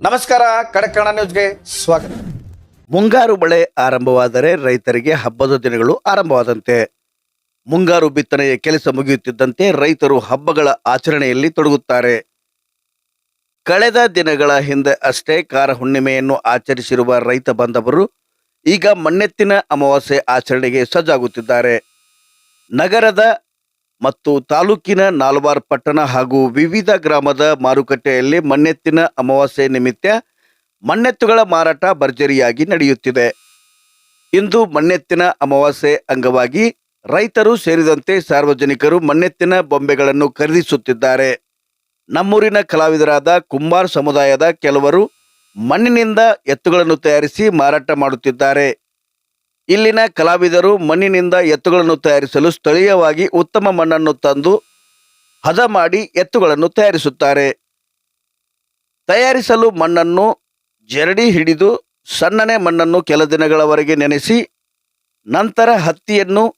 ನಮಸ್ಕಾರ, ಕಡಕಣ ನ್ಯೂಸ್ಗೆ ಸ್ವಾಗತ. ಮುಂಗಾರು ಮಳೆ ಆರಂಭವಾದರೆ ರೈತರಿಗೆ ಹಬ್ಬದ ದಿನಗಳು ಆರಂಭವಾದಂತೆ. ಮುಂಗಾರು ಬಿತ್ತನೆಯ ಕೆಲಸ ಮುಗಿಯುತ್ತಿದ್ದಂತೆ ರೈತರು ಹಬ್ಬಗಳ ಆಚರಣೆಯಲ್ಲಿ ತೊಡಗುತ್ತಾರೆ. ಕಳೆದ ದಿನಗಳ ಹಿಂದೆ ಅಷ್ಟೇ ಕಾರ ಹುಣ್ಣಿಮೆಯನ್ನು ಆಚರಿಸಿರುವ ರೈತ ಬಾಂಧವರು ಈಗ ಮಣ್ಣೆತ್ತಿನ ಅಮಾವಾಸ್ಯೆ ಆಚರಣೆಗೆ ಸಜ್ಜಾಗುತ್ತಿದ್ದಾರೆ. ನಗರದ ಮತ್ತು ತಾಲೂಕಿನ ನಾಲ್ವಾರ್ ಪಟ್ಟಣ ಹಾಗೂ ವಿವಿಧ ಗ್ರಾಮದ ಮಾರುಕಟ್ಟೆಯಲ್ಲಿ ಮಣ್ಣೆತ್ತಿನ ಅಮಾವಾಸ್ಯೆ ನಿಮಿತ್ತ ಮಣ್ಣೆತ್ತುಗಳ ಮಾರಾಟ ಭರ್ಜರಿಯಾಗಿ ನಡೆಯುತ್ತಿದೆ. ಇಂದು ಮಣ್ಣೆತ್ತಿನ ಅಮಾವಾಸ್ಯೆ ಅಂಗವಾಗಿ ರೈತರು ಸೇರಿದಂತೆ ಸಾರ್ವಜನಿಕರು ಮಣ್ಣೆತ್ತಿನ ಬೊಂಬೆಗಳನ್ನು ಖರೀದಿಸುತ್ತಿದ್ದಾರೆ. ನಮ್ಮೂರಿನ ಕಲಾವಿದರಾದ ಕುಂಬಾರ್ ಸಮುದಾಯದ ಕೆಲವರು ಮಣ್ಣಿನಿಂದ ಎತ್ತುಗಳನ್ನು ತಯಾರಿಸಿ ಮಾರಾಟ ಮಾಡುತ್ತಿದ್ದಾರೆ. ಇಲ್ಲಿನ ಕಲಾವಿದರು ಮಣ್ಣಿನಿಂದ ಎತ್ತುಗಳನ್ನು ತಯಾರಿಸಲು ಸ್ಥಳೀಯವಾಗಿ ಉತ್ತಮ ಮಣ್ಣನ್ನು ತಂದು ಹದ ಮಾಡಿ ಎತ್ತುಗಳನ್ನು ತಯಾರಿಸುತ್ತಾರೆ. ತಯಾರಿಸಲು ಮಣ್ಣನ್ನು ಜರಡಿ ಹಿಡಿದು ಸಣ್ಣನೆ ಮಣ್ಣನ್ನು ಕೆಲ ದಿನಗಳವರೆಗೆ ನೆನೆಸಿ, ನಂತರ ಹತ್ತಿಯನ್ನು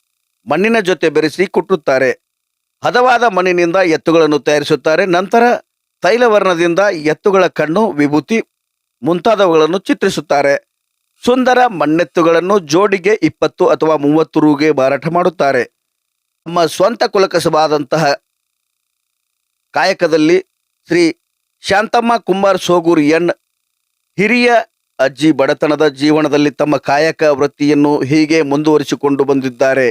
ಮಣ್ಣಿನ ಜೊತೆ ಬೆರೆಸಿ ಕುಟ್ಟುತ್ತಾರೆ. ಹದವಾದ ಮಣ್ಣಿನಿಂದ ಎತ್ತುಗಳನ್ನು ತಯಾರಿಸುತ್ತಾರೆ. ನಂತರ ತೈಲವರ್ಣದಿಂದ ಎತ್ತುಗಳ ಕಣ್ಣು, ವಿಭೂತಿ ಮುಂತಾದವುಗಳನ್ನು ಚಿತ್ರಿಸುತ್ತಾರೆ. ಸುಂದರ ಮಣ್ಣೆತ್ತುಗಳನ್ನು ಜೋಡಿಗೆ ಇಪ್ಪತ್ತು ಅಥವಾ ಮೂವತ್ತು ರೂಗೆ ಮಾರಾಟ ಮಾಡುತ್ತಾರೆ. ನಮ್ಮ ಸ್ವಂತ ಕುಲಕಸವಾದಂತಹ ಕಾಯಕದಲ್ಲಿ ಶ್ರೀ ಶಾಂತಮ್ಮ ಕುಮಾರ್ ಸೋಗೂರ್ ಎನ್ ಹಿರಿಯ ಅಜ್ಜಿ ಬಡತನದ ಜೀವನದಲ್ಲಿ ತಮ್ಮ ಕಾಯಕ ವೃತ್ತಿಯನ್ನು ಹೀಗೆ ಮುಂದುವರಿಸಿಕೊಂಡು ಬಂದಿದ್ದಾರೆ.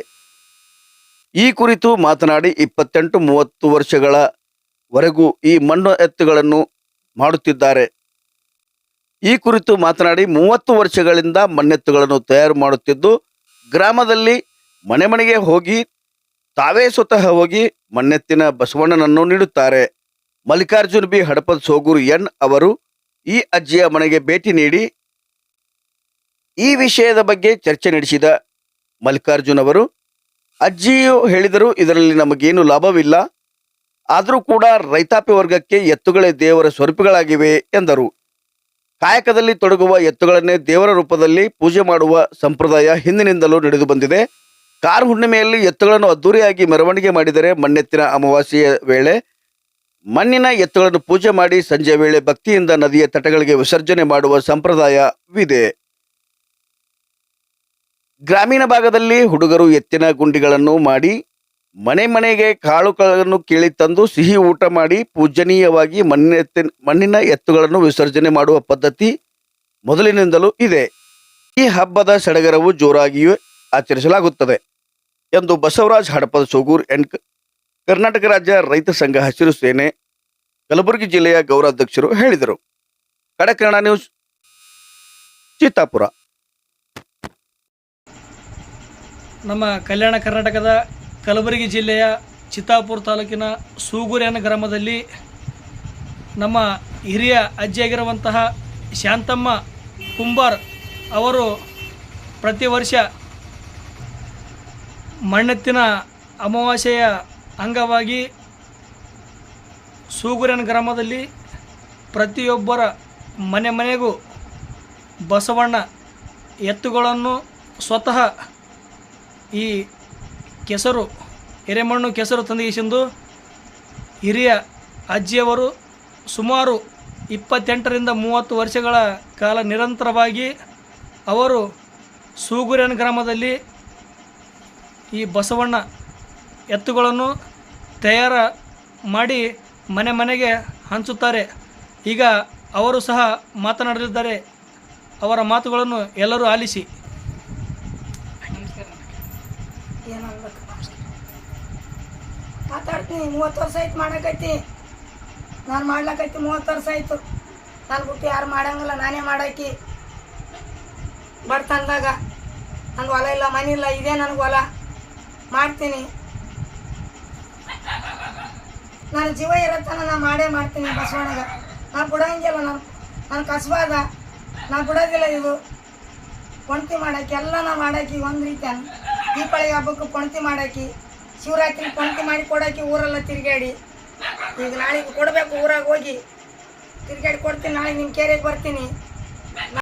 ಈ ಕುರಿತು ಮಾತನಾಡಿ ಇಪ್ಪತ್ತೆಂಟು ಮೂವತ್ತು ವರ್ಷಗಳವರೆಗೂ ಈ ಮಣ್ಣು ಎತ್ತುಗಳನ್ನು ಮಾಡುತ್ತಿದ್ದಾರೆ. ಈ ಕುರಿತು ಮಾತನಾಡಿ ಮೂವತ್ತು ವರ್ಷಗಳಿಂದ ಮಣ್ಣೆತ್ತುಗಳನ್ನು ತಯಾರು ಮಾಡುತ್ತಿದ್ದು, ಗ್ರಾಮದಲ್ಲಿ ಮನೆ ಮನೆಗೆ ಹೋಗಿ ತಾವೇ ಸ್ವತಃ ಹೋಗಿ ಮಣ್ಣೆತ್ತಿನ ಬಸವಣ್ಣನನ್ನು ನೀಡುತ್ತಾರೆ. ಮಲ್ಲಿಕಾರ್ಜುನ್ ಬಿ. ಹಡಪದ್ ಸೋಗೂರು ಎನ್. ಅವರು ಈ ಅಜ್ಜಿಯ ಮನೆಗೆ ಭೇಟಿ ನೀಡಿ ಈ ವಿಷಯದ ಬಗ್ಗೆ ಚರ್ಚೆ ನಡೆಸಿದ ಮಲ್ಲಿಕಾರ್ಜುನ್ ಅವರು, ಅಜ್ಜಿಯು ಹೇಳಿದರು, ಇದರಲ್ಲಿ ನಮಗೇನು ಲಾಭವಿಲ್ಲ. ಆದರೂ ಕೂಡ ರೈತಾಪಿ ವರ್ಗಕ್ಕೆ ಎತ್ತುಗಳೇ ದೇವರ ಸ್ವರೂಪಗಳಾಗಿವೆ ಎಂದರು. ಕಾಯಕದಲ್ಲಿ ತೊಡಗುವ ಎತ್ತುಗಳನ್ನೇ ದೇವರ ರೂಪದಲ್ಲಿ ಪೂಜೆ ಮಾಡುವ ಸಂಪ್ರದಾಯ ಹಿಂದಿನಿಂದಲೂ ನಡೆದು ಬಂದಿದೆ. ಕಾರ್ ಹುಣ್ಣಿಮೆಯಲ್ಲಿ ಎತ್ತುಗಳನ್ನು ಅದ್ದೂರಿಯಾಗಿ ಮೆರವಣಿಗೆ ಮಾಡಿದರೆ ಮಣ್ಣೆತ್ತಿನ ಅಮಾವಾಸ್ಯೆಯ ವೇಳೆ ಮಣ್ಣಿನ ಎತ್ತುಗಳನ್ನು ಪೂಜೆ ಮಾಡಿ ಸಂಜೆ ವೇಳೆ ಭಕ್ತಿಯಿಂದ ನದಿಯ ತಟಗಳಿಗೆ ವಿಸರ್ಜನೆ ಮಾಡುವ ಸಂಪ್ರದಾಯವಿದೆ. ಗ್ರಾಮೀಣ ಭಾಗದಲ್ಲಿ ಹುಡುಗರು ಎತ್ತಿನ ಗುಂಡಿಗಳನ್ನು ಮಾಡಿ ಮನೆ ಮನೆಗೆ ಕಾಳುಗಳನ್ನು ಕೇಳಿ ತಂದು ಸಿಹಿ ಊಟ ಮಾಡಿ ಪೂಜನೀಯವಾಗಿ ಮಣ್ಣಿನ ಮಣ್ಣಿನ ಎತ್ತುಗಳನ್ನು ವಿಸರ್ಜನೆ ಮಾಡುವ ಪದ್ಧತಿ ಮೊದಲಿನಿಂದಲೂ ಇದೆ. ಈ ಹಬ್ಬದ ಸಡಗರವು ಜೋರಾಗಿಯೂ ಆಚರಿಸಲಾಗುತ್ತದೆ ಎಂದು ಬಸವರಾಜ್ ಹಡಪದ ಸೋಗೂರ್ ಎಂಡ್ ಕರ್ನಾಟಕ ರಾಜ್ಯ ರೈತ ಸಂಘ ಹಸಿರು ಸೇನೆ, ಕಲಬುರಗಿ ಜಿಲ್ಲೆಯ ಗೌರವಾಧ್ಯಕ್ಷರು ಹೇಳಿದರು. ಕಡಕನ್ನಡ ನ್ಯೂಸ್, ಚಿತ್ತಾಪುರ. ನಮ್ಮ ಕಲ್ಯಾಣ ಕರ್ನಾಟಕದ ಕಲಬುರಗಿ ಜಿಲ್ಲೆಯ ಚಿತ್ತಾಪುರ ತಾಲೂಕಿನ ಸೂಗುರೇನ ಗ್ರಾಮದಲ್ಲಿ ನಮ್ಮ ಹಿರಿಯ ಅಜ್ಜಿಯಾಗಿರುವಂತಹ ಶಾಂತಮ್ಮ ಕುಂಬಾರ್ ಅವರು ಪ್ರತಿ ವರ್ಷ ಮಣ್ಣೆತ್ತಿನ ಅಮಾವಾಸ್ಯೆಯ ಅಂಗವಾಗಿ ಸೂಗೂರಿನ ಗ್ರಾಮದಲ್ಲಿ ಪ್ರತಿಯೊಬ್ಬರ ಮನೆ ಮನೆಗೂ ಬಸವಣ್ಣ ಎತ್ತುಗಳನ್ನು ಸ್ವತಃ ಈ ಕೆಸರು ಎರೆಮಣ್ಣು ಕೆಸರು ತಂದಿಗೆಸಿಂದು ಹಿರಿಯ ಅಜ್ಜಿಯವರು ಸುಮಾರು ಇಪ್ಪತ್ತೆಂಟರಿಂದ ಮೂವತ್ತು ವರ್ಷಗಳ ಕಾಲ ನಿರಂತರವಾಗಿ ಅವರು ಸೂಗುರೆನ್ ಗ್ರಾಮದಲ್ಲಿ ಈ ಬಸವಣ್ಣ ಎತ್ತುಗಳನ್ನು ತಯಾರ ಮಾಡಿ ಮನೆ ಮನೆಗೆ ಹಂಚುತ್ತಾರೆ. ಈಗ ಅವರು ಸಹ ಮಾತನಾಡಲಿದ್ದಾರೆ. ಅವರ ಮಾತುಗಳನ್ನು ಎಲ್ಲರೂ ಆಲಿಸಿ. ಏನನ್ಬೇಕು ಮಾತಾಡ್ತೀನಿ, ಮೂವತ್ತು ವರ್ಷ ಆಯ್ತು ಮಾಡಕೈತಿ. ನಾನು ಮಾಡ್ಲಾಕೈತಿ ಮೂವತ್ತು ವರ್ಷ ಆಯ್ತು. ನಾನು ಬಿಟ್ಟು ಯಾರು ಮಾಡಂಗಿಲ್ಲ, ನಾನೇ ಮಾಡಾಕಿ. ಬರ್ತಂದಾಗ ನನಗೆ ಹೊಲ ಇಲ್ಲ, ಮನೆ ಇಲ್ಲ, ಇದೇ ನನಗೆ ಹೊಲ. ಮಾಡ್ತೀನಿ. ನನ್ನ ಜೀವ ಇರತ್ತನ ನಾನು ಮಾಡೇ ಮಾಡ್ತೀನಿ ಬಸವಣ್ಣಗ. ನಾನು ಬಿಡೋಂಗಿಲ್ಲ, ನಾನು ನನ್ನ ಕಸಬಾದ ನಾನು ಬಿಡೋದಿಲ್ಲ ಇದು. ಒಂಟಿ ಮಾಡಕ್ಕೆ, ಎಲ್ಲ ನಾ ಮಾಡಾಕಿ ಒಂದು ರೀತಿ ದೀಪಾವಳಿ ಹಬ್ಬಕ್ಕೆ ಕೊಣತಿ ಮಾಡಾಕಿ ಶಿವರಾತ್ರಿ ಕೊಣತಿ ಮಾಡಿ ಕೊಡಾಕಿ ಊರೆಲ್ಲ ತಿರುಗಾಡಿ ಈಗ ನಾಳೆಗೆ ಕೊಡಬೇಕು ಊರಾಗ ಹೋಗಿ. ತಿರುಗಾಡಿ ಕೊಡ್ತೀನಿ ನಾಳೆ ನಿಮ್ಮ ಕೇರಿಗೆ ಬರ್ತೀನಿ.